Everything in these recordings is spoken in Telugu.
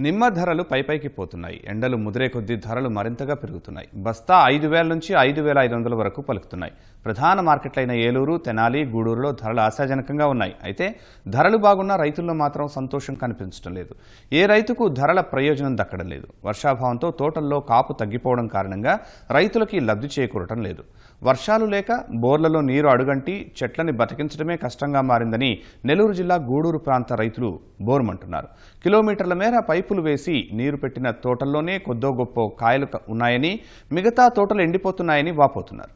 నిమ్మ ధరలు పైపైకి పోతున్నాయి. ఎండలు ముదిరే కొద్దీ ధరలు మరింతగా పెరుగుతున్నాయి. బస్తా ఐదు వేల నుంచి ఐదు వేల ఐదు వందల వరకు పలుకుతున్నాయి. ప్రధాన మార్కెట్లైన ఏలూరు తెనాలి గూడూరులో ధరలు ఆశాజనకంగా ఉన్నాయి. అయితే ధరలు బాగున్నా రైతుల్లో మాత్రం సంతోషం కనిపించడం లేదు. ఏ రైతుకు ధరల ప్రయోజనం దక్కడం లేదు. వర్షాభావంతో తోటల్లో కాపు తగ్గిపోవడం కారణంగా రైతులకి లబ్ధి చేకూరటం లేదు. వర్షాలు లేక బోర్లలో నీరు అడుగంటి చెట్లని బతికించడమే కష్టంగా మారిందని నెల్లూరు జిల్లా గూడూరు ప్రాంత రైతులు బోరుమంటున్నారు. కిలోమీటర్ల మేర పైపులు వేసి నీరు పెట్టిన తోటల్లోనే కొద్దో గొప్ప కాయలు ఉన్నాయని మిగతా తోటలు ఎండిపోతున్నాయని వాపోతున్నారు.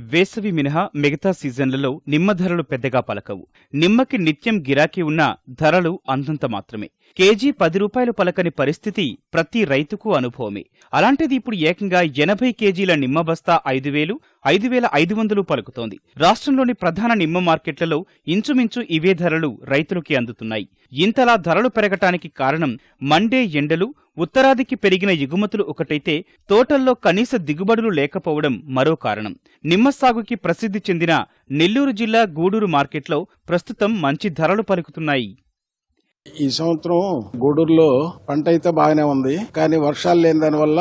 వేసవి మినహా మిగతా సీజన్లలో నిమ్మ ధరలు పెద్దగా పలకవు. నిమ్మకి నిత్యం గిరాకీ ఉన్నా ధరలు అంతంత మాత్రమే. కేజీ పది రూపాయలు పలకని పరిస్థితి ప్రతి రైతుకు అనుభవమే. అలాంటిది ఇప్పుడు ఏకంగా ఎనభై కేజీల నిమ్మ బస్తా ఐదు వేలు ఐదు వేల ఐదు వందలు పలుకుతోంది. రాష్ట్రంలోని ప్రధాన నిమ్మ మార్కెట్లలో ఇంచుమించు ఇవే ధరలు రైతులకి అందుతున్నాయి. ఇంతలా ధరలు పెరగటానికి కారణం మండే ఎండలు ఉత్తరాదికి పెరిగిన ఎగుమతులు ఒకటైతే తోటల్లో కనీస దిగుబడులు లేకపోవడం మరో కారణం. నిమ్మ సాగుకి ప్రసిద్ధి చెందిన నెల్లూరు జిల్లా గూడూరు మార్కెట్లో ప్రస్తుతం మంచి ధరలు పలుకుతున్నాయి. ఈ సంవత్సరం గూడూరులో పంట అయితే బాగానే ఉంది. కానీ వర్షాలు లేని దాని వల్ల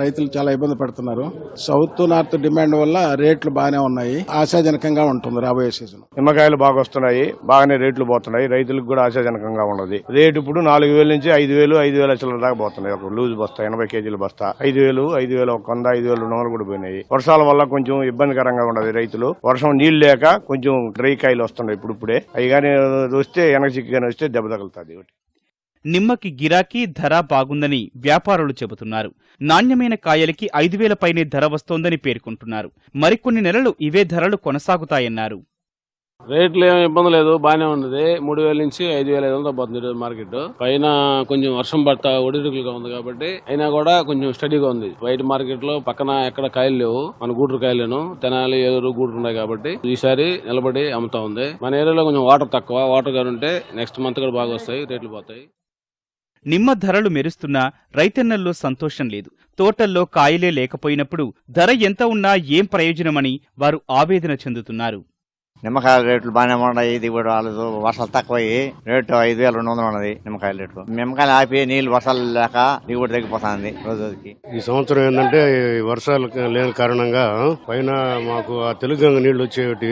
రైతులు చాలా ఇబ్బంది పడుతున్నారు. సౌత్ నార్త్ డిమాండ్ వల్ల రేట్లు బాగానే ఉన్నాయి. ఆశాజనకంగా ఉంటుంది రాబోయే సీజన్. నిమ్మకాయలు బాగా వస్తున్నాయి. బాగానే రేట్లు పోతున్నాయి. రైతులకు కూడా ఆశాజనకంగా ఉన్నది. రేటు ఇప్పుడు నాలుగు వేల నుంచి ఐదు వేలు ఐదు వేల చిల్లర దాకా పోతున్నాయి. ఒక లూజ్ బస్తా ఎనభై కేజీల బస్తా. ఐదు వేలు ఐదు వేల ఒక వంద ఐదు వేల రెండు వందలు కూడా పోయినాయి. వర్షాల వల్ల కొంచెం ఇబ్బందికరంగా ఉన్నది రైతులు. వర్షం నీళ్ళు లేక కొంచెం డ్రై కాయలు వస్తున్నాయి ఇప్పుడు ఇప్పుడే అవి కానీ వస్తే వెనక కానీ వస్తే దెబ్బ తగులుతుంది. ఒకటి నిమ్మకి గిరాకీ ధర బాగుందని వ్యాపారులు చెబుతున్నారు. నాణ్యమైన కాయలకి ఐదు వేల పైనే ధర వస్తోందని పేర్కొంటున్నారు. మరికొన్ని నెలలు ఇవే ధరలు కొనసాగుతాయన్నారు. రేట్లు ఏమి ఇబ్బంది లేదు బాగానే ఉన్నది. మూడు వేల నుంచి ఐదు వేల ఐదు వందలు పోతుంది మార్కెట్. పైన కొంచెం వర్షం పడతా ఒడిదుడుకులుగా ఉంది కాబట్టి అయినా కూడా కొంచెం స్టడీగా ఉంది. బయట మార్కెట్లో పక్కన ఎక్కడ కాయలు లేవు. మన గూడూరు కాయలేను తెనాలి ఏలూరు గూడూరు ఉన్నాయి కాబట్టి ఈసారి నిలబడి అమ్ముతా ఉంది. మన ఏరియాలో కొంచెం వాటర్ తక్కువ. వాటర్ కానీ ఉంటే నెక్స్ట్ మంత్ కూడా బాగా వస్తాయి రేట్లు పోతాయి. నిమ్మ ధరలు మెరుస్తున్నా రైతన్నల్లో సంతోషం లేదు. తోటల్లో కాయలే లేకపోయినప్పుడు ధర ఎంత ఉన్నా ఏం ప్రయోజనమని వారు ఆవేదన చెందుతున్నారు. నిమ్మకాయల రేట్లు బాగానే ఉన్నాయి దిగుబడి రాలేదు వర్షాలు తక్కువయ్యి. రేటు ఐదు వేల రెండు వందలు ఉన్నది నిమ్మకాయల రేటు నిమ్మకాయలు ఆపి నీళ్ళు వర్షాలు లేక దిగుబడి తగ్గిపోతుంది రోజుకి ఈ సంవత్సరం ఏంటంటే ఈ వర్షాలు లేని కారణంగా పైన మాకు ఆ తెలుగంగ నీళ్ళు వచ్చేవి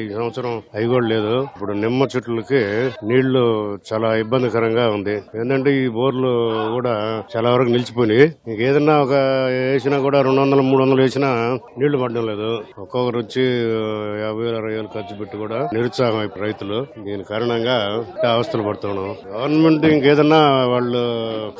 ఈ సంవత్సరం అవి కూడా లేదు. ఇప్పుడు నిమ్మ చెట్లకి నీళ్ళు చాలా ఇబ్బందికరంగా ఉంది. ఏంటంటే ఈ బోర్లు కూడా చాలా వరకు నిలిచిపోయినాయి. ఇంకేదన్నా ఒక వేసినా కూడా రెండు వందలు మూడు వందలు వేసినా నీళ్ళు పడడం లేదు. ఒక్కొక్కరు వచ్చి యాభై అరవై వేలు ఖర్చు పెట్టి కూడా నిరుత్సాహం అయిపోయి రైతులు దీని కారణంగా అవస్థలు పడుతున్నాం గవర్నమెంట్ ఇంకేదన్నా వాళ్ళు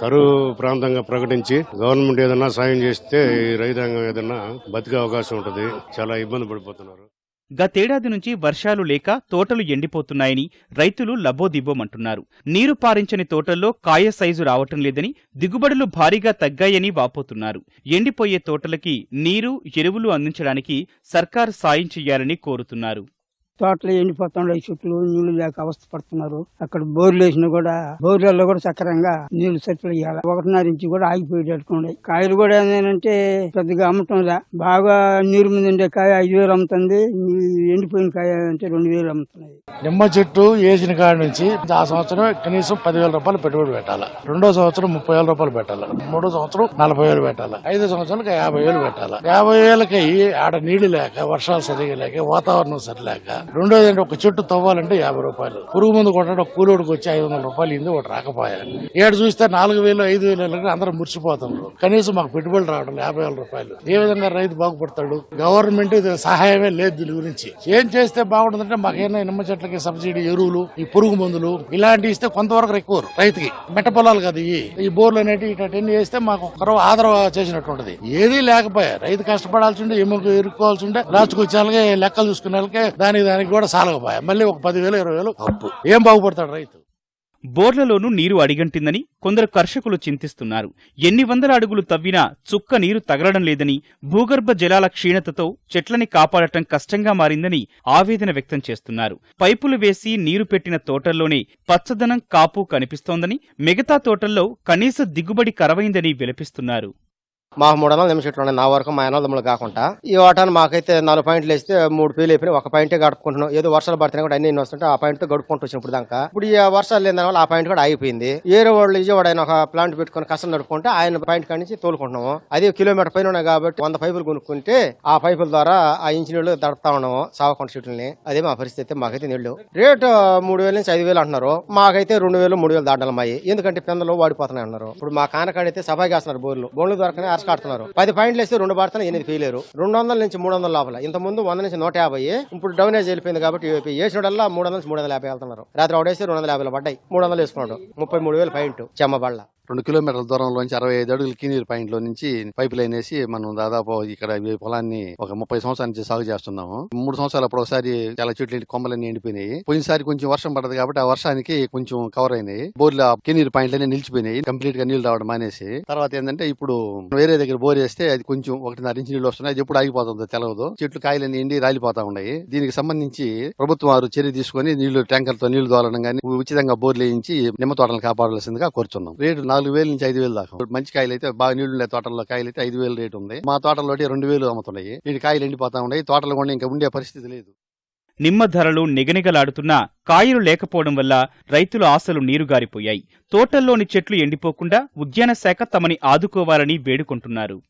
కరువు ప్రాంతంగా ప్రకటించి గవర్నమెంట్ ఏదన్నా సాయం చేస్తే ఈ రైతాంగం ఏదన్నా బతికే అవకాశం ఉంటుంది. చాలా ఇబ్బంది పడిపోతున్నారు. గతేడాది నుంచి వర్షాలు లేక తోటలు ఎండిపోతున్నాయని రైతులు లబోదిబ్బోమంటున్నారు నీరు పారించని తోటల్లో కాయ సైజు రావటం లేదని దిగుబడులు భారీగా తగ్గాయని వాపోతున్నారు. ఎండిపోయే తోటలకి నీరు ఎరువులు అందించడానికి సర్కారు సాయం చెయ్యాలని కోరుతున్నారు. తోటలు ఎండిపోతుండే చెట్లు నీళ్ళు లేక అవస్థ పడుతున్నారు. అక్కడ బోర్లు వేసినా కూడా బోర్లలో కూడా సక్రంగా నీళ్ళు సప్లై ఇవ్వాలి ఒకటిన్నర ఇంచి కూడా ఆగిపోయేటట్టుకోండి కాయలు కూడా ఏంటంటే పెద్దగా అమ్మటం లే బాగా నీరు మీద ఉండే కాయ ఐదు వేలు అమ్ముతుంది. ఎండిపోయిన కాయ అంటే రెండు వేలు అమ్ముతున్నాయి. నిమ్మ చెట్టు వేసిన కాడ నుంచి ఆ సంవత్సరం కనీసం పదివేల రూపాయలు పెట్టుబడి పెట్టాలి. రెండో సంవత్సరం ముప్పై వేల రూపాయలు పెట్టాలి. మూడో సంవత్సరం నలభై వేలు పెట్టాలి. ఐదో సంవత్సరాలకు యాభై వేలు పెట్టాలి. యాభై వేలకి ఆడ నీళ్ళు లేక వర్షాలు సరిగా లేక వాతావరణం సరిలేక రెండోది అంటే ఒక చెట్టు తవ్వాలంటే యాభై రూపాయలు. పురుగు మందు కొట్టడం కూలోడికి వచ్చి ఐదు వందల రూపాయలు ఇంది ఒకటి రాకపోయాలి. ఏడు చూస్తే నాలుగు వేలు ఐదు వేలు అందరూ మురిసిపోతున్నారు కనీసం మాకు పెట్టుబడి రావడం యాభై వేల రూపాయలు. ఏ విధంగా రైతు బాగుపడతాడు? గవర్నమెంట్ సహాయమే లేదు దీని గురించి. ఏం చేస్తే బాగుంటుందంటే మాకేమైనా నిమ్మ చెట్లకి సబ్సిడీ ఎరువులు ఈ పురుగు మందులు ఇలాంటివి ఇస్తే కొంతవరకు ఎక్కువ రైతుకి. మెట్ట పొలాలు కదా ఇవి. ఈ బోర్లు అనేవి ఇటువంటి వేస్తే మాకు కరవ ఆదరవ చేసినట్టుంటది. ఏది ఏదీ లేకపోయా. రైతు కష్టపడాల్సి ఉంటే ఎముక ఇరుక్కోవాల్సి ఉంటే లాస్ట్కి లెక్కలు చూసుకునే వాళ్ళకే దానికి దానికి కూడా సాలకపోయా మళ్ళీ ఒక పదివేలు ఇరవై వేలు. అప్పు. ఏం బాగుపడతాడు రైతు? బోర్లలోనూ నీరు అడిగంటిందని కొందరు కర్షకులు చింతిస్తున్నారు. ఎన్ని వందల అడుగులు తవ్వినా చుక్క నీరు తగలడం లేదని భూగర్భ జలాల క్షీణతతో చెట్లని కాపాడటం కష్టంగా మారిందని ఆవేదన వ్యక్తం చేస్తున్నారు. పైపులు వేసి నీరు పెట్టిన తోటల్లోనే పచ్చదనం కాపు కనిపిస్తోందని మిగతా తోటల్లో కనీస దిగుబడి కరవైందని విలపిస్తున్నారు. మాకు మూడు వందల నిమిషం ఉన్నాయి నా వరకు మా అన్నదమ్ములు కాకుండా. ఈ ఓటాన్ని మాకైతే నాలుగు పాయింట్లు వేస్తే మూడు పేలు అయిపోయినాయి. ఒక పాయింటే గడుపుకుంటున్నాం. ఏదో వర్షాలు పడుతున్నాయి కూడా అన్ని వస్తుంటే ఆ పాయింట్తో గడుపుకుంటూ వచ్చినప్పుడు దాకా. ఇప్పుడు ఈ వర్షాలు లేని వల్ల ఆ పాయింట్ కూడా ఆగిపోయింది. ఏరే వాళ్ళు విజయవాడ ఆయన ఒక ప్లాంట్ పెట్టుకుని కష్టం నడుపుకుంటే ఆయన పాయింట్ కాడి నుంచి తోలుకుంటున్నాము. అది కిలోమీటర్ పైన ఉన్నాయి కాబట్టి వంద పైపులు కొనుక్కుంటే ఆ పైపుల ద్వారా ఆ ఇంచు దడతా ఉన్నాము సావకొండ చెట్లని అదే మా పరిస్థితి మాకైతే నీళ్ళు. రేటు మూడు వేల నుంచి ఐదు వేలు అంటున్నారు. మాకైతే రెండు వేలు మూడు వేలు దాటాలి మాయి ఎందుకంటే పెందలు వాడిపోతున్నాయి అన్నారు. ఇప్పుడు మా కానకాడైతే సఫాయి కాస్తున్నారు బోర్లు. బోర్లు దొరకని అరసి కడుతున్నారు. పది పాయింట్లు వేస్తే రెండు పడుతున్నాయి ఎనిమిది ఫెయిలేరు రెండు వందల నుంచి మూడు వందల లోపల. ఇంత ముందు వంద నుంచి నూట యాభై. ఇప్పుడు డౌన్ ఏజ్ వెళ్ళిపోయింది కాబట్టి వేసినోడల్లా మూడు వందల నుంచి మూడు వందల యాభై వెళ్తున్నారు. రాత్రి ఒకటేసి రెండు వందల యాభై పడ్డాయి. మూడు వందలు వేసుకున్నాడు. ముప్పై మూడు వేలు పాయింట్ చెమ్మబళ్ళ రెండు కిలోమీటర్ల దూరంలోంచి అరవై ఐదు అడుగుల కినీరు పాయింట్లో నుంచి పైప్ లైన్ వేసి మనం దాదాపు ఇక్కడ ఈ పొలాన్ని ఒక ముప్పై సంవత్సరాల నుంచి సాగు చేస్తున్నాము. మూడు సంవత్సరాలు అప్పుడు ఒకసారి చాలా చెట్లు కొమ్మలన్నీ ఎండిపోయినాయి. పోయినసారి కొంచెం వర్షం పడదు కాబట్టి ఆ వర్షానికి కొంచెం కవర్ అయినాయి. బోర్ల కినీరు పాయింట్లన్నీ నిలిచిపోయినాయి. కంప్లీట్గా నీళ్ళు రావడం మానేసి. తర్వాత ఏంటంటే ఇప్పుడు వేరే దగ్గర బోర్ వేస్తే అది కొంచెం ఒకటిన్నర ఇంచు నీళ్ళు వస్తున్నాయి. అది ఎప్పుడు ఆగిపోతుందో తెలవదు. చెట్లు కాయలన్నీ ఎండి రాలిపోతా ఉన్నాయి. దీనికి సంబంధించి ప్రభుత్వం వారు చర్య తీసుకొని నీళ్ళు ట్యాంకర్తో నీళ్ళు తోలడం కానీ ఉచితంగా బోర్లు వేయించి నిమ్మ తోటలను కాపాడాల్సిందిగా కోరుతున్నాం రేటు నాలుగు వేల నుంచి ఐదు వేలు దాకా. మంచి కాయలు అయితే బాగా నీళ్ళు ఉండే తోటల్లో కాయలు అయితే ఐదు వేలు రేటు ఉంది. మా తోటలో రెండు వేలు అమ్ముతున్నాయి. వీటి కాయలు ఎండిపోతా ఉన్నాయి. తోటలు కూడా ఇంకా ఉండే పరిస్థితి లేదు. నిమ్మ ధరలు నిగనిగలాడుతున్నా కాయలు లేకపోవడం వల్ల రైతుల ఆశలు నీరుగారిపోయాయి. తోటల్లోని చెట్లు ఎండిపోకుండా ఉద్యాన శాఖ తమని ఆదుకోవాలని వేడుకుంటున్నారు.